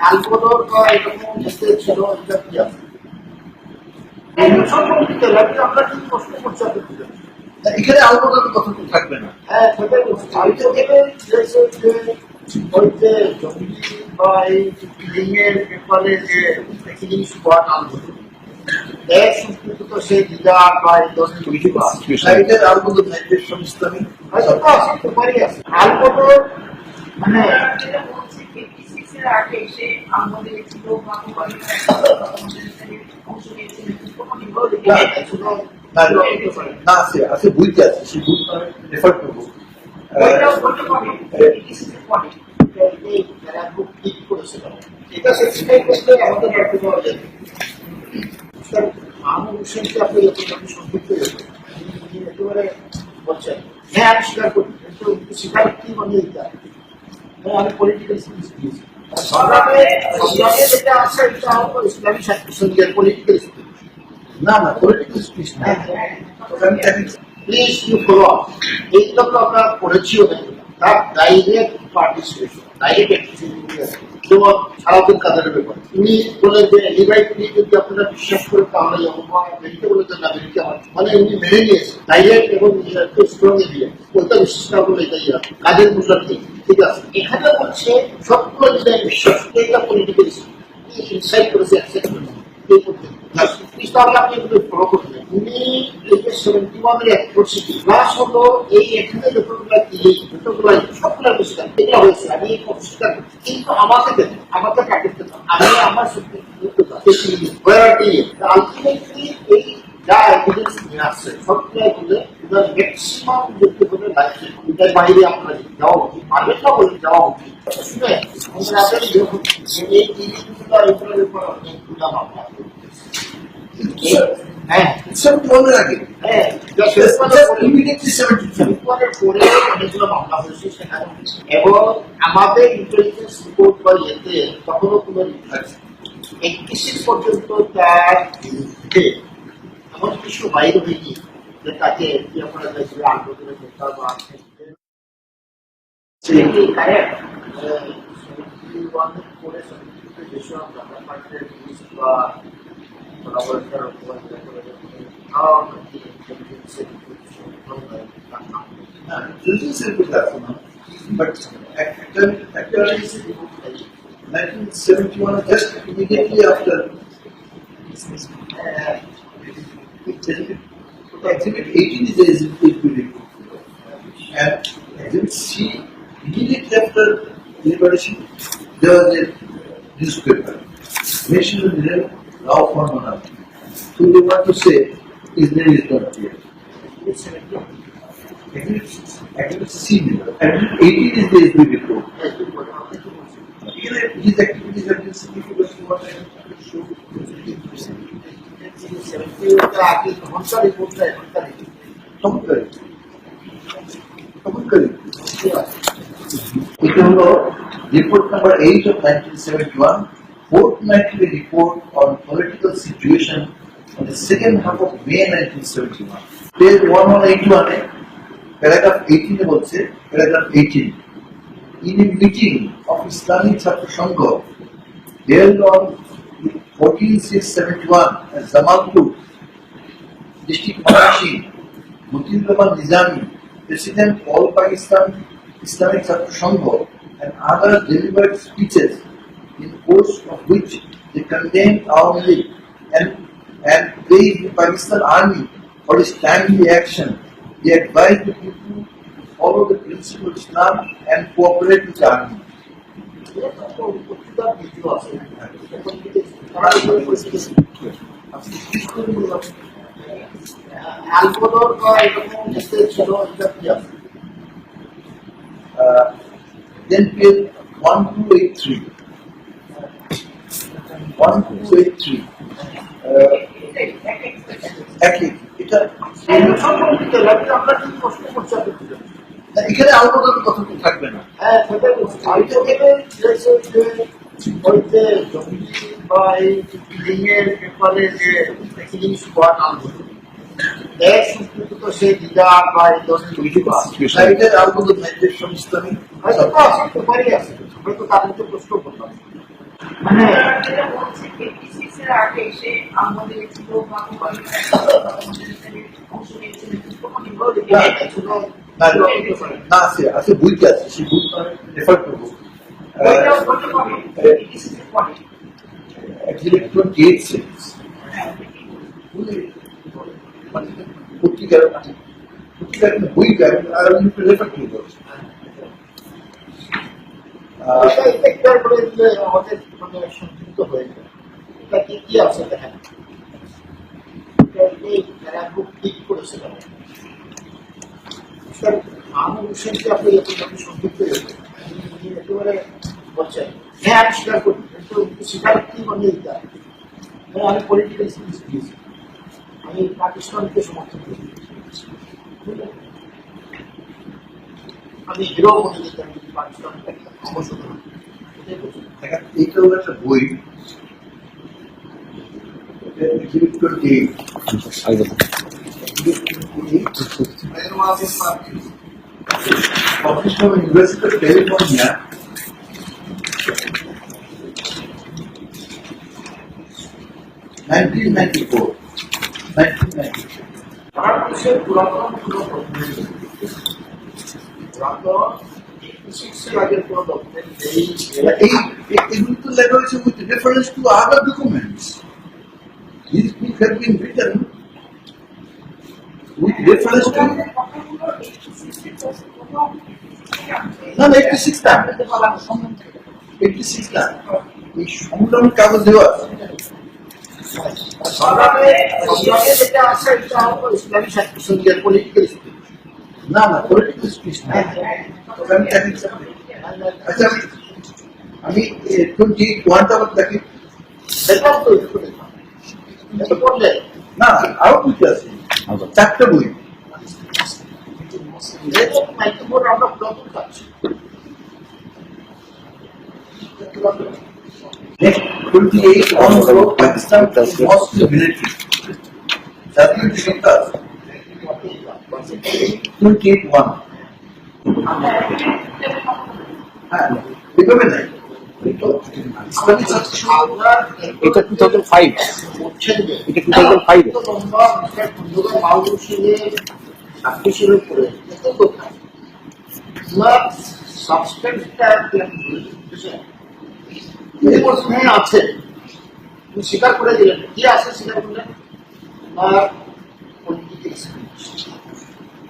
Alcohol বা এরকম message ছিল এটা কি আছে সম্পর্কিত আমরা কি প্রশ্ন করছি আপনি এখানে আলমোদার কথা তো থাকবে না। হ্যাঁ সেটাই বলছি আগে থেকে যে ওই যে জঙ্গি বা এই লিঙ্গের ব্যাপারে যে একটি জিনিস করা নাম এক সংস্কৃত তো সেই লিডার বা এই ধরনের কিছু আছে এখানে আলমোদার নাইটের সংস্থানে হয়তো আছে তো পারি আছে। আলপটো মানে আগে আমাদের ছিল অংশ নিয়েছিলেন না পারে। না আছে আছে বইতে আছে? সেই বইটা রেফার করব। হ্যাঁ আমি স্বীকার করি। কিন্তু স্বীকার কি মানে এটা? হ্যাঁ আমি পলিটিক্যাল স্কিলস দিয়েছি। যেটা আছে এটা হলো ইসলামী সংঘের পলিটিক্যাল না না পলিটিক্যাল স্পিচ না প্লিজ ইউ ফলো আপ এইগুলো তো আমরা পড়েছিও না। তার ডাইরেক্ট পার্টিসিপেশন ডাইরেক্ট যেমন সারাদিন কাদের ব্যাপার। উনি বলে যে লিভাই তিনি যদি আপনারা বিশ্বাস করে তাহলে যেমন বলে যে নাগরিক আমার মানে উনি মেনে নিয়েছে। ডাইরেক্ট এবং স্ট্রং দিয়ে। ওইটা বিশ্বাস না করলে এটাই মূল্য নেই। ঠিক আছে? এখানে বলছে সবগুলো যদি বিশ্বাস এটা পলিটিক্যাল ইনসাইড করেছে অ্যাকসেপ্ট করেছে। কিন্তু আমাকে দেন আমাকে প্যাকেট দেন আমি আমার আলটিমেটলি এই যা এভিডেন্স নিয়ে আসছে সবগুলো বলে ম্যাক্সিমাম দেখতে হবে লাইফে এটার বাইরে আপনার যাওয়া উচিত পারবেন না বলে যাওয়া উচিত শুনে আমাদের যখন এই জিনিসগুলো এগুলোর উপর অনেকগুলো মামলা হ্যাঁ সেভেন্টি ওয়ানের আগে হ্যাঁ ইমিডিয়েটলি সেভেন্টি বিপদের পরে অনেকগুলো মামলা হয়েছে সেখানে। এবং আমাদের ইন্টেলিজেন্স রিপোর্ট বা ইয়েতে তখনও কোনো একত্রিশ পর্যন্ত তার বিরুদ্ধে এমন কিছু বাইরে হয়নি যে তাকে কি আপনারা দেখবে আন্দোলনের নেতা বা কারেক্ট করে সংযুক্ত যেসব জানা পার্টির লিস্ট বা কলাবরেটর হাও নাকি ইন্টেলিজেন্সের ইন্টেলিজেন্সের কথা আছে না বাট একটা একটা nineteen seventy one just immediately after Exhibit 18 is the exhibit report. And exhibit C, immediately after liberation, there was a newspaper. Nation of the Rao Formana. So they want to say his name is not here. Exhibit, exhibit C, exhibit 18 is the exhibit report. Here, his activities have been significant to what I have shown. আগে ঘণ্টা রিপোর্টটা এখনকার তখনকার তখনকার এটা হলো report number eight of nineteen seventy one fortnightly report on political situation on the second half of May 1971. Page 1181 এ paragraph 18 এ বলছে paragraph 18 in a meeting of Islamic Chhatra Sangha held on 14671 at Zamalpur district Marashi Rahman Nizami President All Pakistan Islamic Chhatra Sangha and others delivered speeches in course of which they condemned Awami League and, and praised the Pakistan Army for its timely action. They advised the people to follow the principle of Islam and cooperate with the army. পত্রিকার video আছে এখন থেকে তারা এগুলো পরিস্থিতি alcohol বা এরকম message ছিল এটা কি আছে Uh, then page 1283. 1283. Uh, একই এটা এগুলো সম্পর্কিত লাগলে আমরা কি প্রশ্ন করছি এখানে আলবদল কথা তো থাকবে না। হ্যাঁ আমি তো ওই যে জঙ্গি বা এই কিলিং এর ব্যাপারে যে কিলিং স্কোয়াড আনব। এর সম্পর্কে তো সেই লিডার বা এই ধরনের কিছু আছে হয়তো তো আছে, আছে। হয়তো প্রশ্ন করলাম। মানে যেটা বলছে কেপিসিস এর আগে এসে আমাদের একটি লোক বা কোম্পানি আমাদের এখানে অংশ নিয়েছিলেন তখন এগুলো দেখে না, এখনও না না আছে আছে বইতে আছে সেই বইটা রেফার করব ওইটাও বলতে পারে কেপিসিস এর পরে অ্যাকচুয়ালি টোয়েন্টি এইট সেন্স পত্রিকার পত্রিকার বইটা আর রেফার করব এটা মানে করেছে আমি হোসেনকে আপনি হ্যাঁ আমি স্বীকার করি, কিন্তু স্বীকার মানে হ্যাঁ আমি পলিটিক্যাল স্পিচ দিয়েছি? আমি হিরো মনে যেতাম কিন্তু পাকিস্তানকে অবশ্যই এটাই বলছি দেখেন এইটা হলো একটা বই. Nineteen ninety-four. Nineteen ninety-four. পুরাতন ডকুমেন্ট পুরাতন সিক্সের আগের কোনো ডকুমেন্ট নেই এই এই- এগুলো তো লেখা হয়েছে with reference to other documents. These books have been written with reference to six time eighty six time এই সংগ্রাম কাগজ দেওয়া আছে। পলিটিক্যাল স্পিচ না না পলিটিক্যাল স্পিচ না তবে আমি দেখি আচ্ছা আমি আমি টোয়েন্টি ওয়ানটা আবার দেখি সেটাও তো একটু দেখলাম এটা করলে না আরও বুঝতে আছে চারটা বই যেহেতু মাইক্রোফোন আমরা পুরাতন পাচ্ছি Next, 28 on হলো পাকিস্তান most military. জাতীয় সরকার 28 one. হ্যাঁ, এভাবে নাই। ইসলামী ছাত্র সংঘ আমরা এটা 2005 বলছেন যে এটা 2005 এত লম্বা মিস্টার কুন্দুরা মাহবুব সিংয়ের ছাব্বিশের উপরে তোমার সাবস্টেন্সটা বুঝেছেন তিনি বলছেন হ্যাঁ আছে স্বীকার করে দিলেন কি আছে স্বীকার করলেন পলিটিক্যাল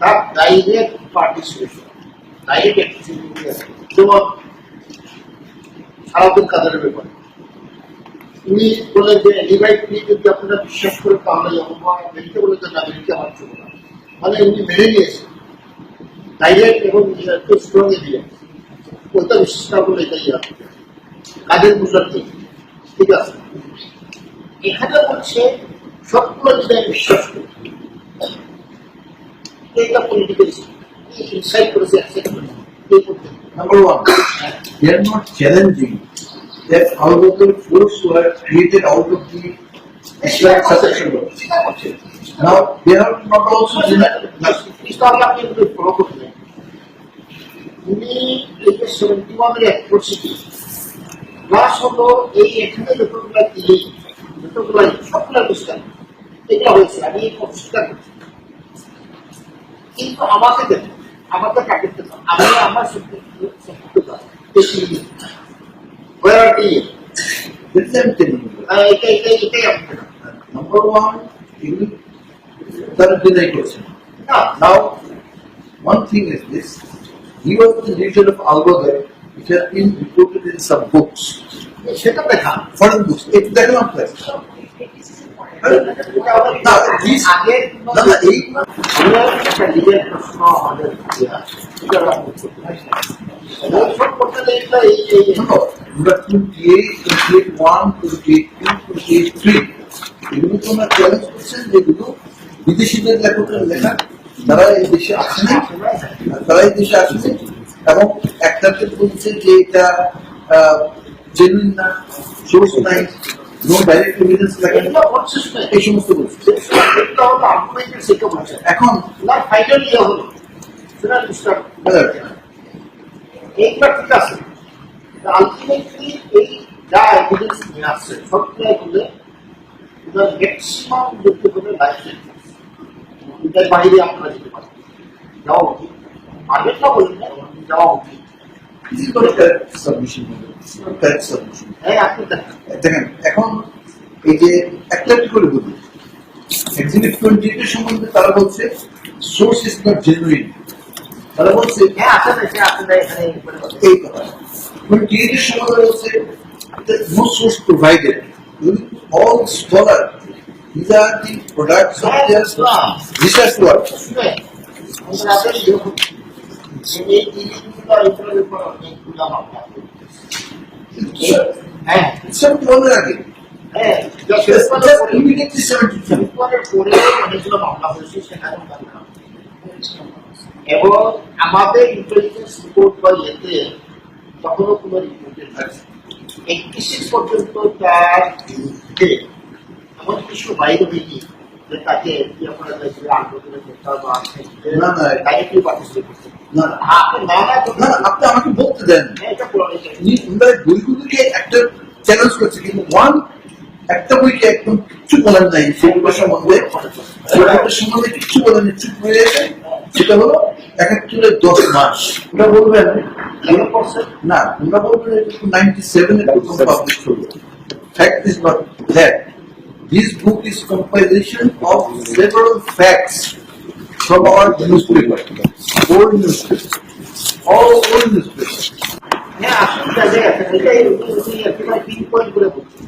তার ডাইরেক্ট পার্টিসিপেশন ডাইরেক্ট অ্যাক্টিভিটি যেমন সারাদিন কাজের ব্যাপারে উনি বলেন যে ডিভাইড নিয়ে যদি আপনারা বিশ্বাস করেন তাহলে আমেরিকা বলে যে আমেরিকা আমার চলবে না। মানে উনি মেনে নিয়েছেন। ডাইরেক্ট এবং একটু স্ট্রং দিলেন। ওইটা বিশ্বাস না করলে এটাই কাজের মূল্যার থেকে? ঠিক আছে? এখানে বলছে সবগুলো যদি বিশ্বাস করি এটা পলিটিক্যাল ইনসাইড করেছে এই Number one, they are not challenging that out of the force were created out of the Islamic succession law. স্বীকার করছে Now, they are not also আপনি একটু ফলো করলেন উনি এই যে সেভেন্টি ওয়ানের অ্যাট্রোসিটি প্লাস হলো এই এখানে যতগুলো দিলি যতগুলো সবগুলো বুঝতেন এগুলো হয়েছে। আমি অস্বীকার করছি। কিন্তু আমাকে দেখুন আমাকে কাকে দেখুন আমি আমার সম্পৃক্ততা Where are we? This is I'm telling you. আহ, এটা এটা এটাই আপনি Number one, you তারা deny করছেন। না Now, one thing is this. He was the leader of Al-Badr, which has been reported in some books, সেটা দেখা foreign books. এটা দেখলাম আপনার। না, এই আমরা একটা লিগের প্রশ্ন আমাদের ইতিহাস, এটা আমরা করতে পারি। এরকম করতে গেলে এটা এই এই No, আমরা 28, 28, 28, 28, এগুলো তো আমরা চ্যালেঞ্জ করছেন যেগুলো বিদেশিদের লেখকের লেখা তারা এই দেশে আসেনি তারা এই দেশে আসেনি এবং একটাতে বলছে যে এটা জেনুইন না সোর্স নাই ডাইরেক্ট এভিডেন্স এই সমস্ত বলছে। এখন না ফাইনাল ইয়ে হলো। সেটা ঠিক আছে। আলটিমেটলি এই যা এভিডেন্স নিয়ে আসছে সবটাই ম্যাক্সিমাম দেখতে লাইফ এটার বাইরে আপনারা যেতে পারেন যাওয়া উচিত। বলেন যাওয়া উচিত. হ্যাঁ আপনি দেখেন। দেখেন এখন এই যে একটা করে বলি এক্সিবিট টোয়েন্টি এর সম্বন্ধে তারা বলছে সোর্স ইজ নট জেনুইন তারা বলছে হ্যাঁ করে কথা এই কথা। টোয়েন্টি এইট সম্বন্ধে বলছে no source provided all scholar These are the products of their research work. শুনে হ্যাঁ। হ্যাঁ। অনেকগুলো মামলা হয়েছে সেখানে এবং আমাদের ইন্টেলিজেন্স রিপোর্ট বা ইয়েতে তখনও কোনো রিপোর্টের একত্রিশ পর্যন্ত তার বিরুদ্ধে এমন কিছু বাইরে হয়নি যে তাকে কি আপনারা দেখবে আন্দোলনে করতে বা না, না। ডাইরেক্টলি পার্টিসিপেট করতে না না আপনি না না করতে না, আপনি আমাকে বলতে দেন এটা পুরানো চাই উনি ওনার বইগুলিকে একটা চ্যালেঞ্জ করছে কিন্তু ওয়ান একটা বইকে একদম কিচ্ছু বলেন নাই সেগুলো সম্বন্ধে সম্বন্ধে কিচ্ছু বলেন চুপ হয়ে সেটা হলো একাত্তরের দশ মাস ওটা বলবেন না তোমরা বলবেন নাইনটি সেভেন এর প্রথম পাবলিশ হলো fact is not that this book is compilation of several facts from our newspaper, old newspaper, all old newspapers. হ্যাঁ আসলে জায়গায় আছে এটা এই একেবারে পিন পয়েন্ট করে বলছি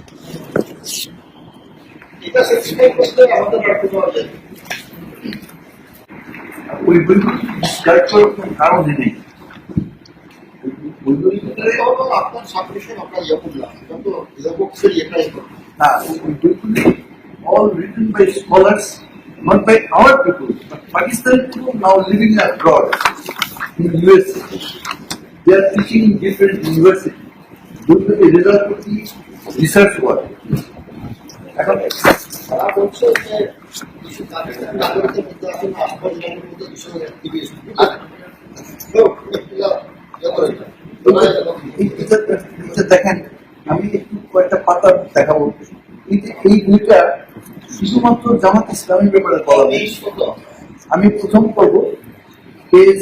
এটা সেক্সিফাই করতে আমাদের রাখতে পাওয়া যায় ওই বইগুলি ডিসকার্ড করার কোনো কারণই নেই বইগুলির ভিতরে এটা হলো আপনার সাবমিশন আপনার ইয়ে করলাম এটা তো ইয়ে এটাই করব না ওই বইগুলি all written by scholars not by our people but Pakistani people now living abroad in USA they are teaching in different universities বইগুলি রেজাল্ট করতে রিসার্চ ওয়ার্ক এখন তারা বলছে যে কিছু পাকিস্তান নাগরিকের মধ্যে আছে না আপনার জনের মধ্যে কিছু অ্যাক্টিভিস্ট তো এগুলো ইয়ে করে না। এই- এটা- এটা দেখেন আমি একটু কয়েকটা পাতা দেখাবো। এই এই বইটা শুধুমাত্র জামাত ইসলামের ব্যাপারে বলা আমি প্রথম করব page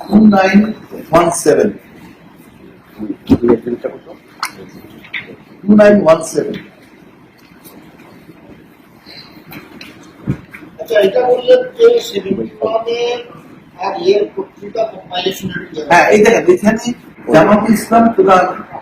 two nine one seven two nine one seven আচ্ছা এটা বললেন যে সেভেন্টি আর ইয়ের পত্রিকা কম্পাইলেশনের হ্যাঁ এই দেখেন এখানে জামাত ইসলাম প্রধান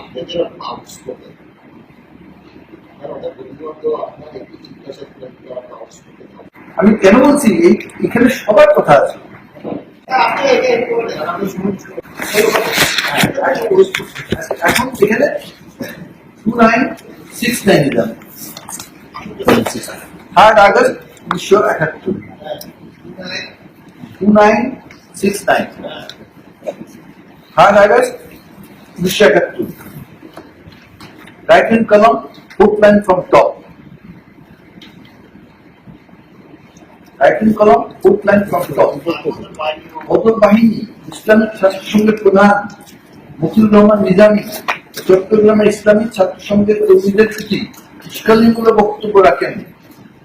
আপনার আমি কেন বলছি? এখানে সবার কথা আছে। এখন এখানে টু নাইন সিক্স নাইনে যান থার্ড আগস্ট উনিশশো একাত্তর। Two nine six nine third August উনিশশো একাত্তর। Right hand column fourth from top. Right second column, fourth from top. Badr Bahini Islamic ছাত্র প্রধান মতিউর রহমান নিজামী চট্টগ্রামের ইসলামিক ছাত্র কর্মীদের প্রতি উস্কানিমূলক বক্তব্য রাখেন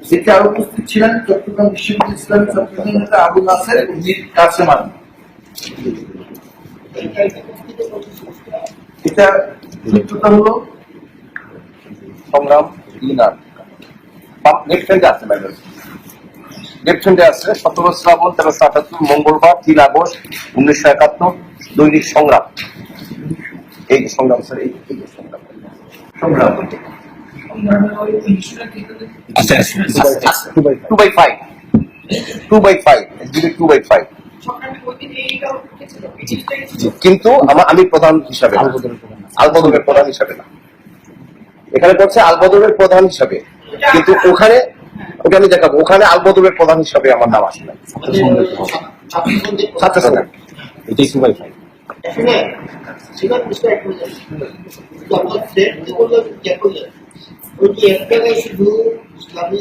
এতে আরও উপস্থিত ছিলেন চট্টগ্রাম বিশ্ববিদ্যালয় ইসলামিক ছাত্র সংঘের নেতা আবু নাসের এবং মীর কাসেমান এটা সূত্রটা হলো সংগ্রাম ইনার নেক্সট ফ্রেন্ডে আছে ম্যাডাম নেক্সট ফ্রেন্ডে আছে সতেরো শ্রাবণ তেরোশো আটাত্তর মঙ্গলবার তিন আগস্ট উনিশশো একাত্তর দৈনিক সংগ্রাম। এই সংগ্রাম স্যার এই এই সংগ্রাম। সংগ্রাম। Two by five two by two by কিন্তু আমি প্রধান হিসাবে না। আলবদরের প্রধান হিসাবে না। এখানে বলছে আলবদরের প্রধান হিসাবে। কিন্তু ওখানে ওটা আমি দেখাবো ওখানে আলবদরের প্রধান হিসাবে আমার নাম ছাত্র এটাই আসলে শুধু ইসলামী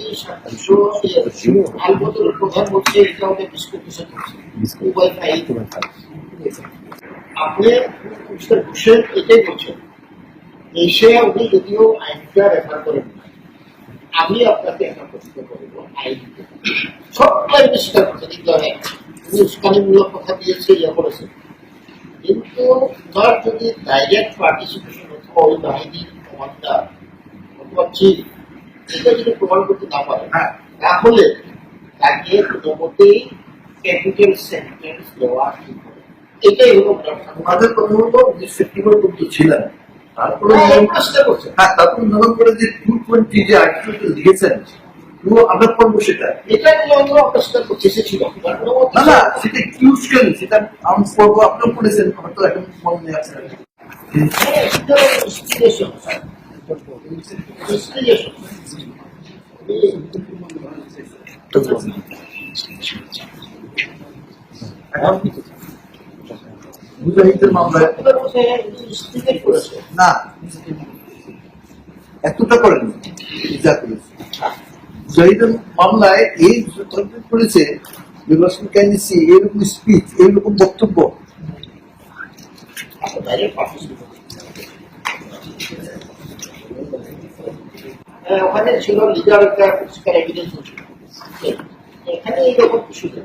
প্রধান এটা বিস্কুট ফাইল আপনি মিস্টার হোসেন এটাই বলছেন। এসে উনি যদিও আইনটা রেফার করেন না, আমি আপনাকে একটা প্রশ্ন করব আইন সব আইন স্বীকার করতে দিতে উনি উস্কানিমূলক কথা দিয়েছে ইয়ে করেছে কিন্তু তার যদি ডাইরেক্ট পার্টিসিপেশন অথবা ওই বাহিনীর কমান্ডার অথবা চিফ এটা যদি প্রমাণ করতে না পারে হ্যাঁ। তাহলে তাকে প্রথমতেই ক্যাপিটাল সেন্টেন্স দেওয়া ঠিক হবে এটাই হলো। আমাদের হলো যে সেপ্টেম্বর পর্যন্ত ছিলেন তারপরে হ্যাঁ, এই করছে। হ্যাঁ তারপর করে যে টু টোয়েন্টি যে আর্টিকেল লিখেছেন পুরো আমরা সেটা। এটা নিয়ে আমরা অপস্কার করছি সে ছিল। না না সেটা কিউজ কেন সেটা আমি পড়ব আপনিও পড়েছেন আমার তো এখন মনে নেই আছে। ইনস্টিগেশন এখন মুজাহিদের মামলায় না। এতটা করেন। যা করেছে। মুজাহিদের মামলায় এই করেছে নির্বাচন কাইন্ডিসি এইরকম স্পিচ এইরকম বক্তব্য। হ্যাঁ, ওখানে ছিল লিগাল একটা এভিডেন্স এখানে এইরকম কিছু নেই।